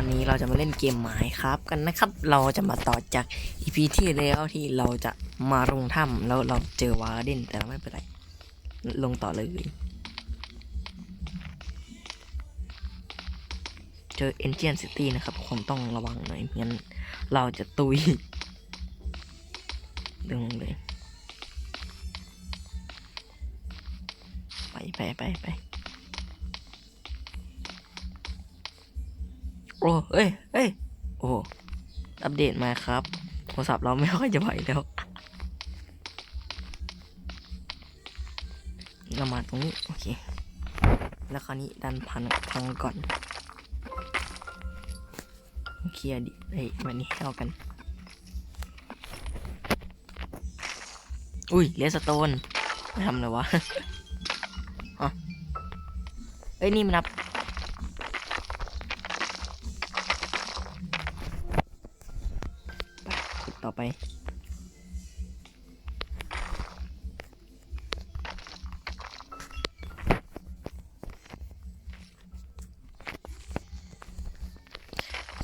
วันนี้เราจะมาเล่นเกมหมายครับกันนะครับ เราจะมาต่อจาก EP ที่แล้วที่เราจะมาลงถ้ำแล้วเราเจอวาร์เดนแต่เราไม่เป็นไร ลงต่อเลย เจอเอนเจียนซิตี้นะครับคนต้องระวังหน่อยงั้นเราจะตุย ดึงเลย ไปไปไปไป โอ้เอ้ยเอ้ยโอ้อัปเดตมาครับ โทรศัพท์เราไม่ค่อยจะไหวแล้วเรามาตรงนี้ โอเค แล้วคราวนี้ดันพันพังก่อนเคลียร์ดิเฮ้ยวันนี้เข้ากัน อุ้ยเลสโตนม่ทำเลยวะอ๋อเอ้ย นี่มันนับ ไป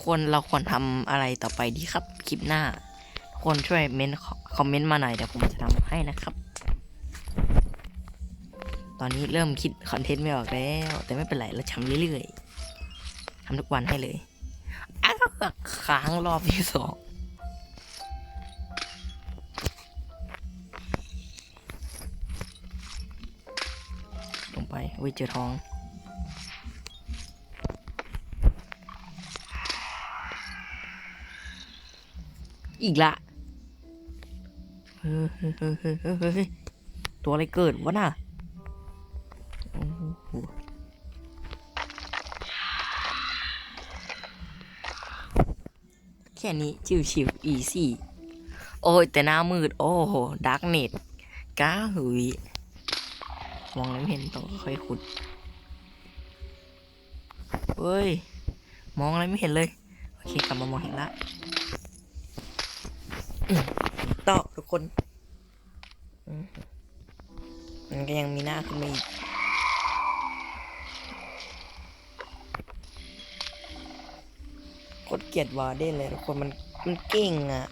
ควรเราควรทำอะไรต่อไปดีครับ คลิปหน้า ควรช่วยเมนคอมเมนต์มาหน่อยเดี๋ยวผมจะทำให้นะครับ ตอนนี้เริ่มคิดคอนเทนต์ไม่ออกแล้ว แต่ไม่เป็นไรเราทำเรื่อยๆทำทุกวันให้เลยอ้าวค้างรอบที่สอง ไปอุ้ยเจอท้อง อีกละเฮ้ยเฮ้ยเฮ้ยเฮ้ยเฮ้ยตัวอะไรเกิดวะน่ะโอ้โหแค่นี้ชิวชิวอีซี่ โอ้ย แต่หน้ามืด โอ้โหดักเน็ตก้าหุย มองไม่เห็นต่องค่อยขุดเฮ้ย มองอะไรไม่เห็นเลย โอเคกลับมามองเห็นละต่อทุกคนมันก็ยังมีหน้าขึ้นมาอีกโคตรเกลียดวาเดนเลยทุกคนมันมันเก่งอะ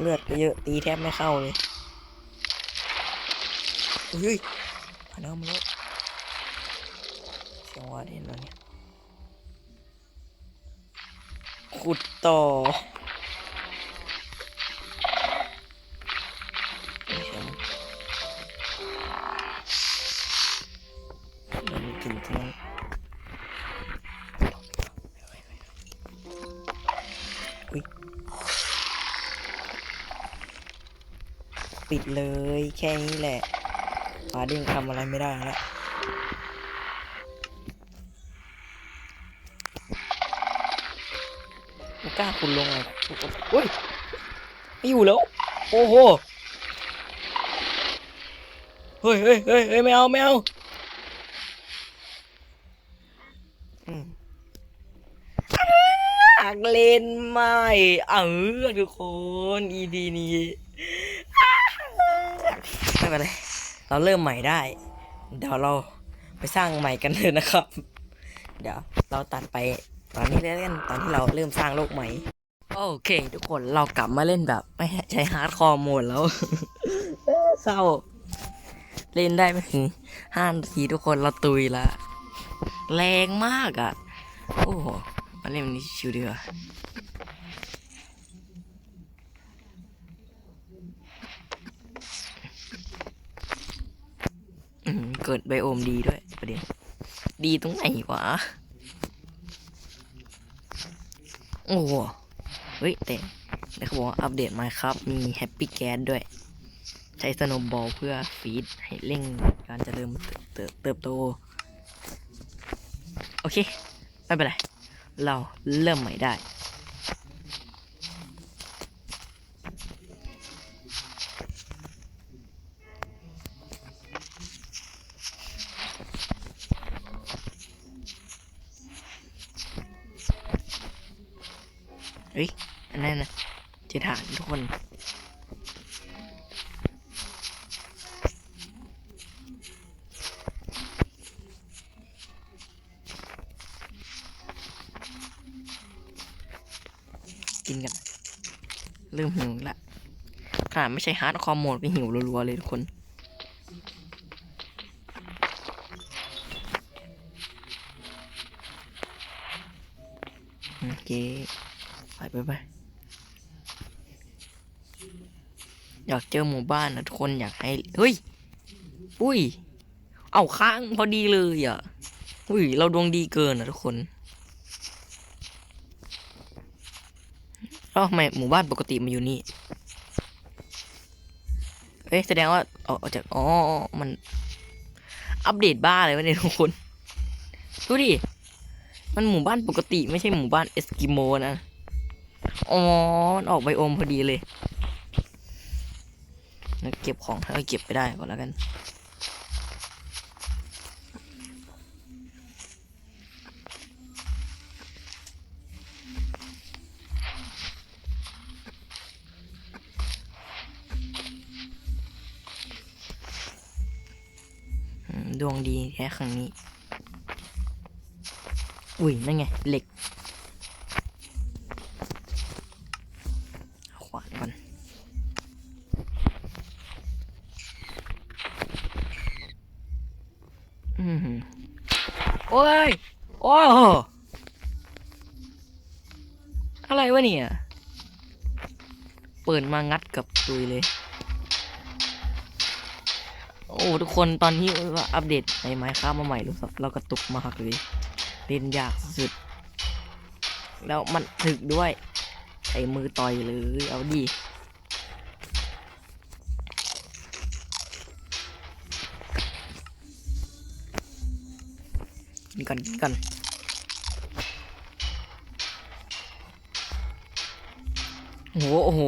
เลือดก็เยอะตีแทบไม่เข้าเลย เฮ้ยมาแล้วมาแล้วเสียงว่าเดนแล้วเนี่ยขุดต่อปิดเลยแค่นี้แหละ ปาดิ้งทำอะไรไม่ได้แล้วไม่กล้าคุณลงเลยเฮ้ยไม่อยู่แล้ว โอ้โห เฮ้ยเฮ้ยเฮ้ยเฮ้ยไม่เอาไม่เอาอืมอยากเล่นไม่เออทุกคน อีดีนี้ไม่เป็นไร เราเริ่มใหม่ได้ เดี๋ยวเราไปสร้างใหม่กันเลยนะครับ เดี๋ยวเราตัดไปตอนนี้เล่นตอนที่เราเริ่มสร้างโลกใหม่ โอเค ทุกคนเรากลับมาเล่นแบบ ไม่ใช้ฮาร์ดคอร์โหมดแล้วเศร้า เล่นได้ไม่ถึงห้านาทีทุกคนเราตุยละแรงมากอะ่ะ โอ้โหมาเล่นวันนี้ชิวดีกว่า เกิดไบโอมดีด้วยประเด็นดีตรงไหนวะ โอ้โหเฮ้ย แต่แต่เขาบอกว่าอัปเดตมาครับ มีแฮปปี้แก s ด้วย ใช้สโนบอลเพื่อฟีดให้เร่งการเจริญเติบโต โอเค ไม่เป็นไร เราเริ่มใหม่ได้ เฮ้ย อันนั้นนะเจฐานทุกคน กินกันเริ่มหิวละขนาดไม่ใช่ฮาร์ดคอมโหมดก็หิวรัวๆเลยทุกคน ไปไปอยากเจอหมู่บ้านนะทุกคนอยากให้ เฮ้ย อุ้ย เอาค้างพอดีเลยอะ อุ้ย เราดวงดีเกินนะทุกคนแล้วทำไมหมู่บ้านปกติมาอยู่นี่ เอ๊ะแสดงว่าออกออกจากอ๋อ มัน อัปเดตบ้าเลยวะเนี่ยทุกคน ดูดิ มันหมู่บ้านปกติไม่ใช่หมู่บ้านเอสกิโมนะ อ๋อมันออกไบโอมพอดีเลยงั้นเก็บของให้เก็บไปได้ก่อนแล้วกัน ดวงดีแค่ครั้งนี้ อุ้ย นั่นไง เหล็ก ปิดมางัดกับตุยเลย โอ้ทุกคนตอนนี้ว่าอัปเดตในไม้ค้ามาใหม่รู้สึกเรากระตุกมากเลยเล่นยากสุด แล้วมันถึกด้วยใช้มือต่อยเลยเอาดีกินกัน โอ้โหโอ้โห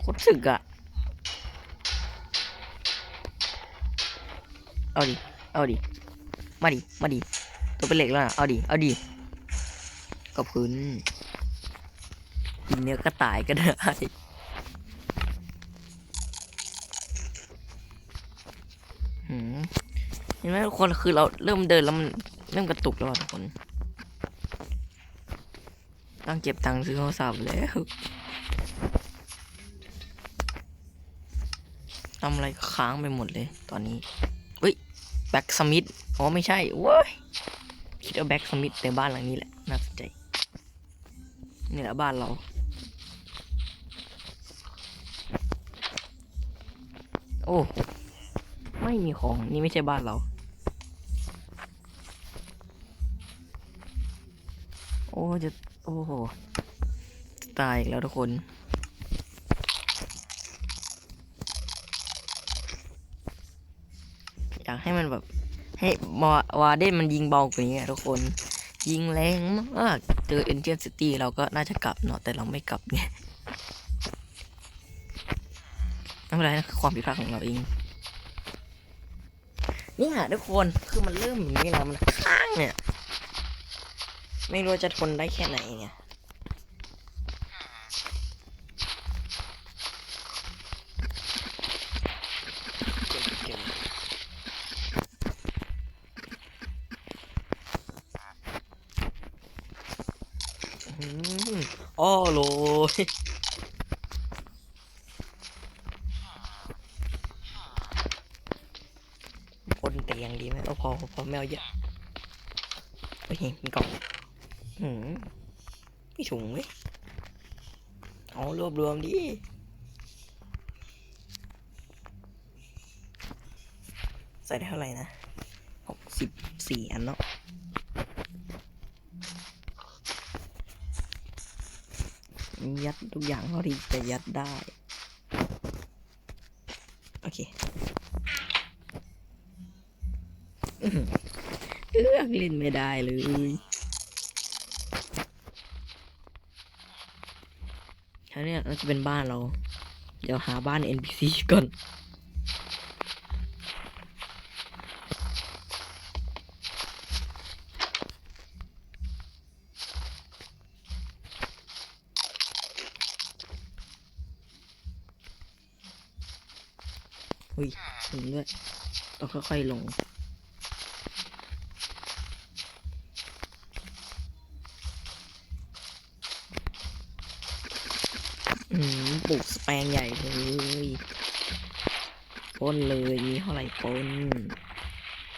โคตรถึกอะเอาดิ เอาดิ มาดิ มาดิ ตัวเป็นเหล็กแล้วนะเอาดิ เอาดิขอบคุณกินเนื้อกระต่ายก็ได้หืมเห็นไหมทุกคนคือเราเริ่มเดินแล้วมันเริ่มกระตุกแล้วอะทุกคน ต้องเก็บตังค์ซื้อโทรศัพท์แล้วทำอะไรค้างไปหมดเลย ตอนนี้เฮ้ยแบ็กสมิธอ๋อไม่ใช่เว้ยคิดว่าแบ็กสมิธในบ้านหลังนี้แหละ น่าสนใจนี่แหละบ้านเราโอ้ ไม่มีของ นี่ไม่ใช่บ้านเรา โอ้ จะ โอ้โห ตายอีกแล้วทุกคน อยากให้มันแบบ ให้มาวาเดนมันยิงเบากว่านี้อะทุกคน ยิงแรงมาก เจอเอ็นเจียนซิตี้เราก็น่าจะกลับเนาะแต่เราไม่กลับไงไม่เป็นไรนะคือความผิดพลาดของเราเองนี่ยทุกคนคือมันเริ่มอย่างนี้แล้วมันค้างเนี่ย ไม่รู้จะทนได้แค่ไหนเนี่ยอ้อโหลยบนเตียงดีไหมเอาพอพอไม่เอาเยอะโอเคมีกล่อง มมีถุงไหมเอารวบรวมดิใส่ได้เท่าไหร่นะหกสิบสี่อันเนาะยัดทุกอย่างเท่าที่จะยัดได้ โอเคเลือกเล่นไม่ได้เลย คราวเนี้ยน่าจะเป็นบ้านเรา เดี๋ยวหาบ้าน NPC ก่อนอุ้ยถึงด้วยต้องค่อยๆลง โอืมปลูกสแปลงใหญ่เลยปล้นเลยมีเท่าไหร่ปล้น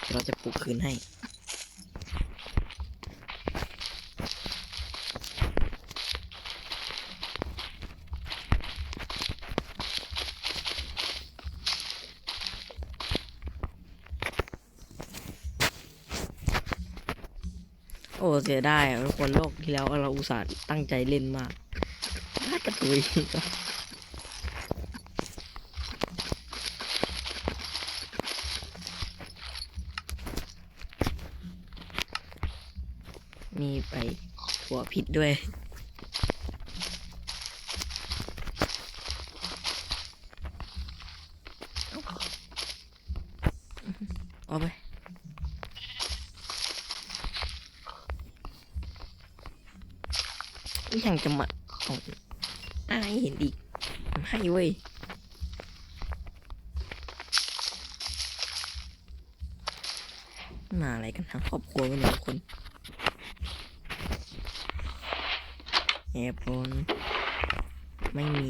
เดี๋ยวเราจะ ปลูกคืนให้ โอ้เสียดายทุกคนโลกที่แล้วเราอุตส่าห์ตั้งใจเล่นมากน่ากระตุย มีไปถั่ว ผิดด้วยเอาไปยังจะมาเอาอ้ายเห็นอีกให้เว้ยมาอะไรกันทั้งครอบครัวกันเนี่ยคน แอบโนไม่มี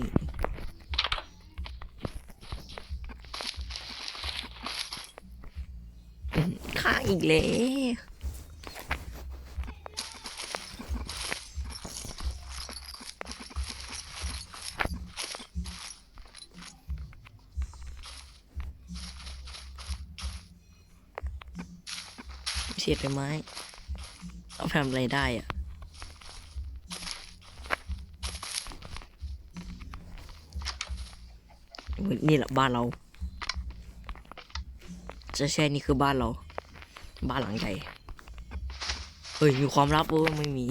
อื้อข้างอีกแล้วเสียดไปไหมเอาทำอะไรได้อะอุ๊ย นี่แหละบ้านเรา จะใช่นี่คือบ้านเรา บ้านหลังใหญ่เฮ้ยมีความลับเออไม่มี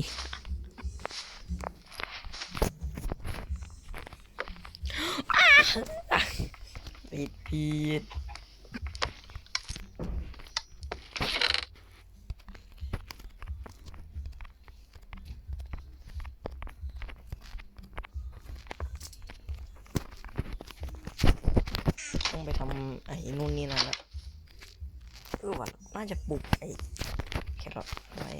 ผิดผิด ต้องไปทำไอ้นู่นนี่นั่นละเออว่าน่าจะปลูกไอ้แครอทไว้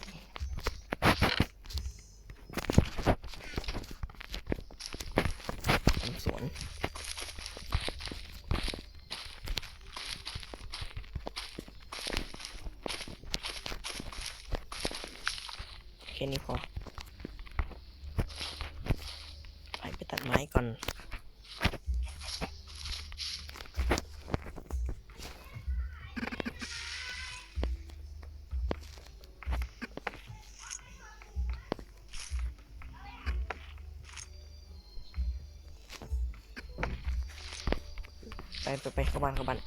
ไปไปไปเข้าบ้านเข้าบ้าน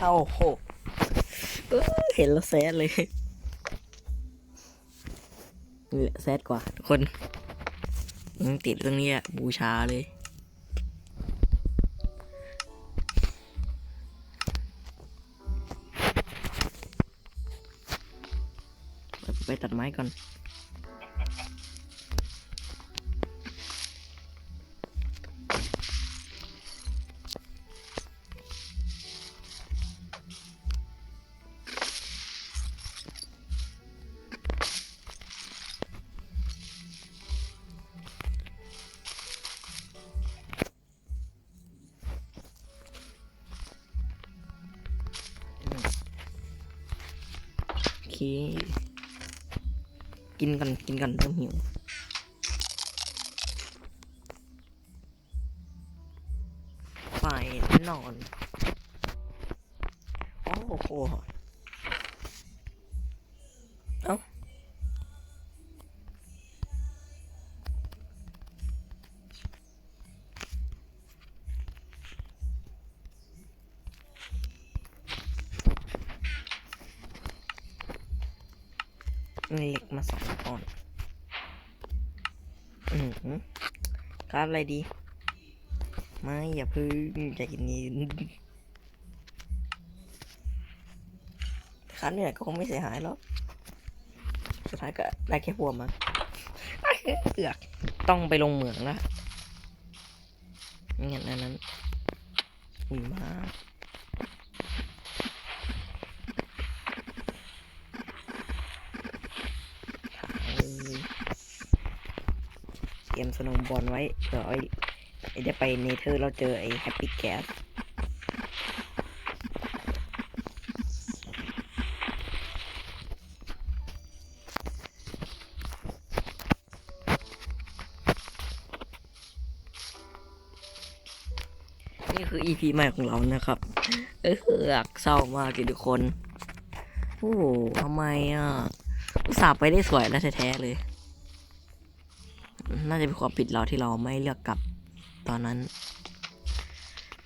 เอาโหเห็นแล้วแซดเลยแซดกว่าทุกคนติดตรงนี้อะบูชาเลย ไปตัดไม้ก่อน กินกันกินกันเริ่มหิวไปนอน โอ้โห ครับอะไรดี ไม่อย่าพึ่งใจเย็นๆคันเนี่ยก็คงไม่เสียหายหรอกสุดท้ายก็ได้แค่หัวมาเอือกต้องไปลงเหมืองละงั้นอันนั้น อุ้ยมากถางเลยเตรียม สโนว์บอลไว้เผื่อไอ้ไอ้ได้ไปเนเธอร์เราเจอไอ้แฮปปี้แก๊สนี่คือ EP ใหม่ของเรานะครับเอออยากเศร้ามากเลยทุกคน โอ้โหทำไมอะอุตส่าห์ไปได้สวยแล้วแท้ๆเลย น่าจะเป็นความผิดเราที่เราไม่เลือกกลับตอนนั้น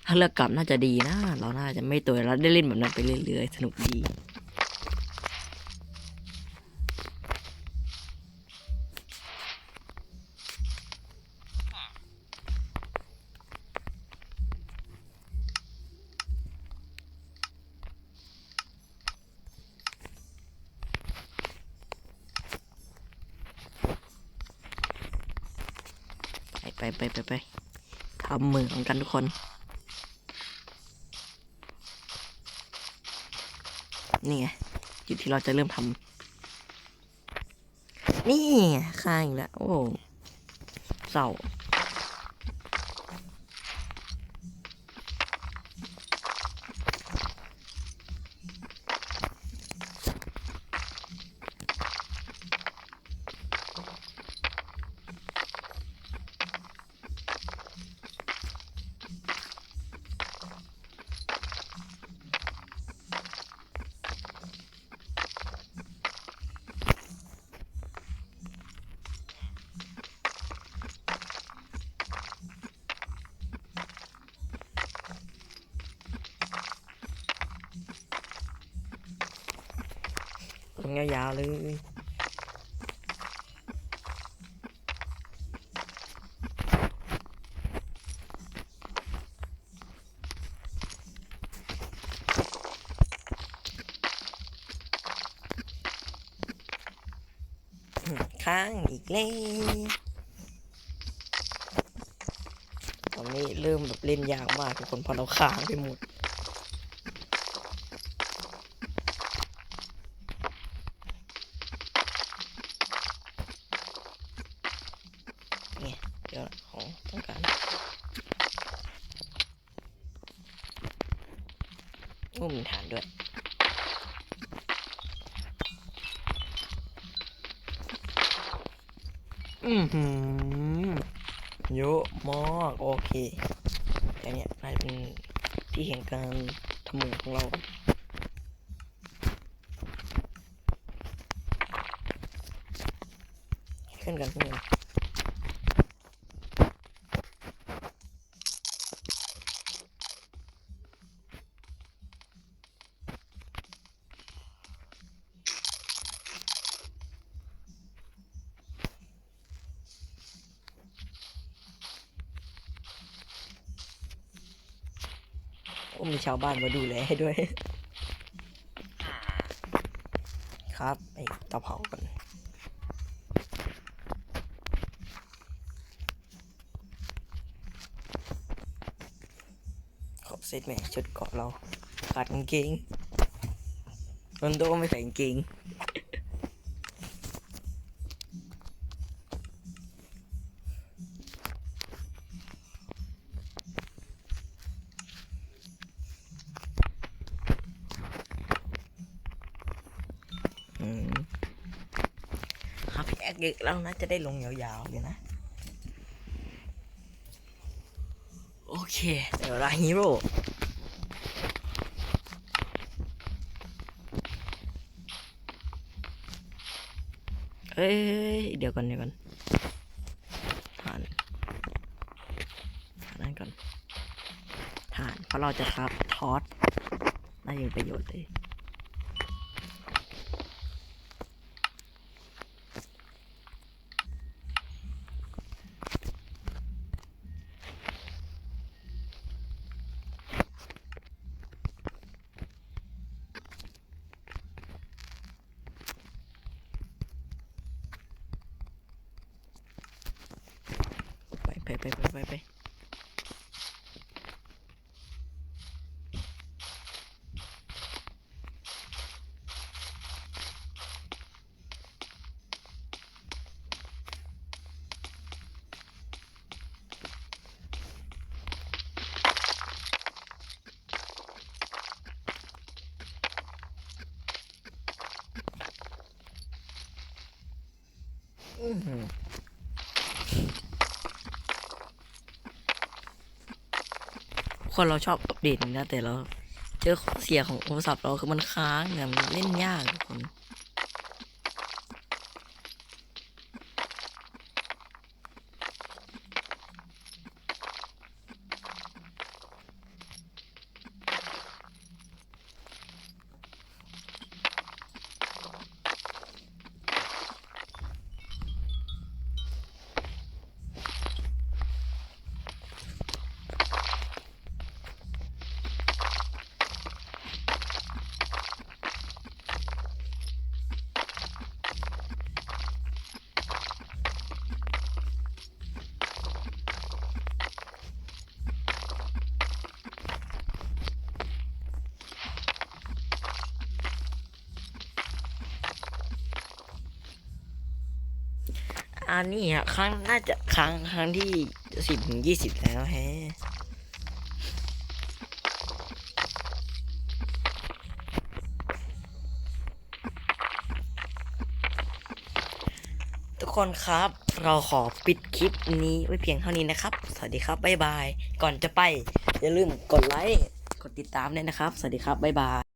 ถ้าเลือกกลับน่าจะดีนะ เราน่าจะไม่ตัวเราได้เล่นแบบนั้นไปเรื่อยๆ สนุกดี ไปไปไปทำเหมืองกันทุกคน นี่ไงจุดที่เราจะเริ่มทำนี่ค้างอีกแล้วโอ้เศร้า งยาวๆเลย ค้างอีกแล้วตอนนี้เริ่มแบบเล่นยากมากทุกคนพอเราค้างไปหมด เนี่ยเดี๋ยวของต้องการ อุ้มฐานด้วย อือหือเยอะมากโอเคแต่เนี่ยน่าจะเป็นที่เห็นการทำเหมืองของเราขึ้นกันขึ้นกัน โอ้มีชาวบ้านมาดูแลให้ด้วย ครับไอ้เตาเผากันขอบเซตแม่ชุดเกาะเราขาดกางเกงโดนโดไม่ใส่กางเกง ครับพี่แอกเยอะแล้วนะจะได้ลงยาวๆเลยนะ โอเคเดี๋ยวลาฮีโร่เอ้ยเดี๋ยวก่อนเดี๋ยวก่อนฐานฐานนั่นก่อนฐานเพราะเราจะครับทอสน่าจะประโยชน์เลย ไปไปไป อื้อหือ คนเราชอบอัปเดตนะแต่เรา เจอข้อเสียของโทรศัพท์เราคือมันค้างเนี่ยมันเล่นยากทุกคน อั นนี้อะครั้งน่าจะครั้งครั้งที่สิบถึงยี่สิบแล้วแฮะทุกคนครับ เราขอปิดคลิปนี้ไว้เพียงเท่านี้นะครับ สวัสดีครับ บ๊ายบาย ก่อนจะไป อย่าลืมกดไลค์ กดติดตามด้วยนะครับ สวัสดีครับ บ๊ายบาย